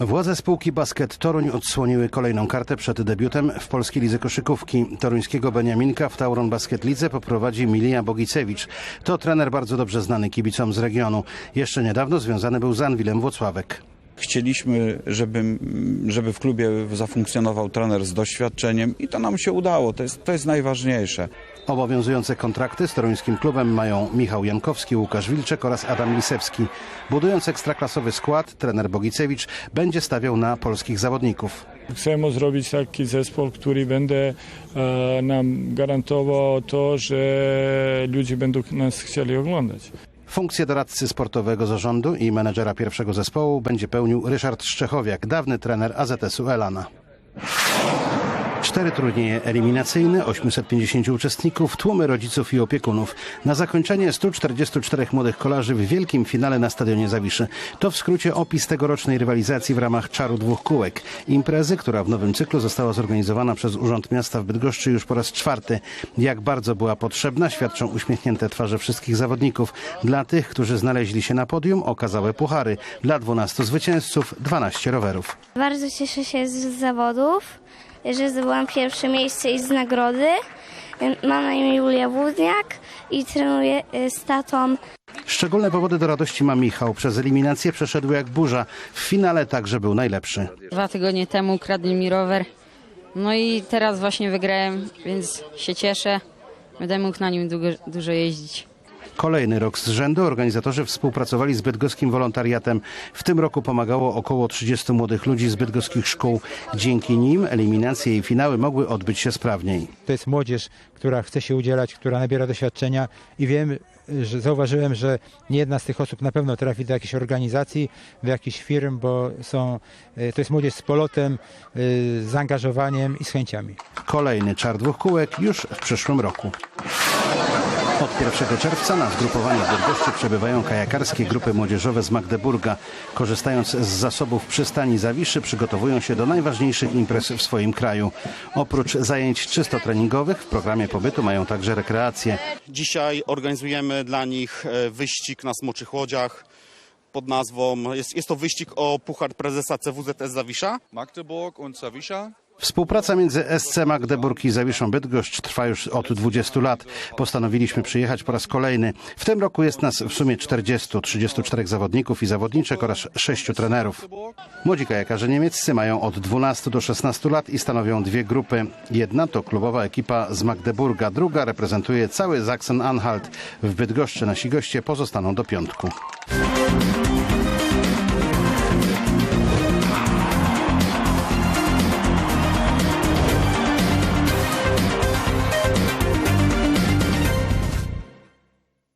Władze spółki Basket Toruń odsłoniły kolejną kartę przed debiutem w polskiej lidze koszykówki. Toruńskiego Beniaminka w Tauron Basket Lidze poprowadzi Milija Bogicewicz. To trener bardzo dobrze znany kibicom z regionu. Jeszcze niedawno związany był z Anwilem Włocławek. Chcieliśmy, żeby, żeby w klubie zafunkcjonował trener z doświadczeniem i to nam się udało. To jest, to jest najważniejsze. Obowiązujące kontrakty z toruńskim klubem mają Michał Jankowski, Łukasz Wilczek oraz Adam Lisewski. Budując ekstraklasowy skład, trener Bogicewicz będzie stawiał na polskich zawodników. Chcemy zrobić taki zespół, który będzie nam gwarantował to, że ludzie będą nas chcieli oglądać. Funkcję doradcy sportowego zarządu i menedżera pierwszego zespołu będzie pełnił Ryszard Szczechowiak, dawny trener AZS-u Elana. Cztery turnieje eliminacyjne, 850 uczestników, tłumy rodziców i opiekunów. Na zakończenie 144 młodych kolarzy w wielkim finale na Stadionie Zawiszy. To w skrócie opis tegorocznej rywalizacji w ramach Czaru Dwóch Kółek. Imprezy, która w nowym cyklu została zorganizowana przez Urząd Miasta w Bydgoszczy już po raz czwarty. Jak bardzo była potrzebna, świadczą uśmiechnięte twarze wszystkich zawodników. Dla tych, którzy znaleźli się na podium, okazałe puchary. Dla 12 zwycięzców 12 rowerów. Bardzo cieszę się z zawodów, że zdobyłam pierwsze miejsce i z nagrody. Mam na imię Julia Wódniak i trenuję y, z tatą. Szczególne powody do radości ma Michał. Przez eliminację przeszedł jak burza. W finale także był najlepszy. Dwa tygodnie temu ukradli mi rower. No i teraz właśnie wygrałem, więc się cieszę. Będę mógł na nim długo, dużo jeździć. Kolejny rok z rzędu organizatorzy współpracowali z bydgoskim wolontariatem. W tym roku pomagało około 30 młodych ludzi z bydgoskich szkół. Dzięki nim eliminacje i finały mogły odbyć się sprawniej. To jest młodzież, która chce się udzielać, która nabiera doświadczenia i wiem, że zauważyłem, że nie jedna z tych osób na pewno trafi do jakiejś organizacji, do jakichś firm, bo są, e, to jest młodzież z polotem, e, z zaangażowaniem i z chęciami. Kolejny czar dwóch kółek już w przyszłym roku. Od 1 czerwca na zgrupowaniu w Bydgoszczy przebywają kajakarskie grupy młodzieżowe z Magdeburga. Korzystając z zasobów przystani Zawiszy przygotowują się do najważniejszych imprez w swoim kraju. Oprócz zajęć czysto treningowych w programie pobytu mają także rekreację. Dzisiaj organizujemy dla nich e, wyścig na smoczych łodziach pod nazwą, jest, jest to wyścig o Puchar Prezesa CWZS Zawisza. Magdeburg und Zawisza. Współpraca między SC Magdeburg i Zawiszą Bydgoszcz trwa już od 20 lat. Postanowiliśmy przyjechać po raz kolejny. W tym roku jest nas w sumie 40, 34 zawodników i zawodniczek oraz 6 trenerów. Młodzi kajakarze niemieccy mają od 12 do 16 lat i stanowią dwie grupy. Jedna to klubowa ekipa z Magdeburga, druga reprezentuje cały Sachsen-Anhalt. W Bydgoszczy nasi goście pozostaną do piątku.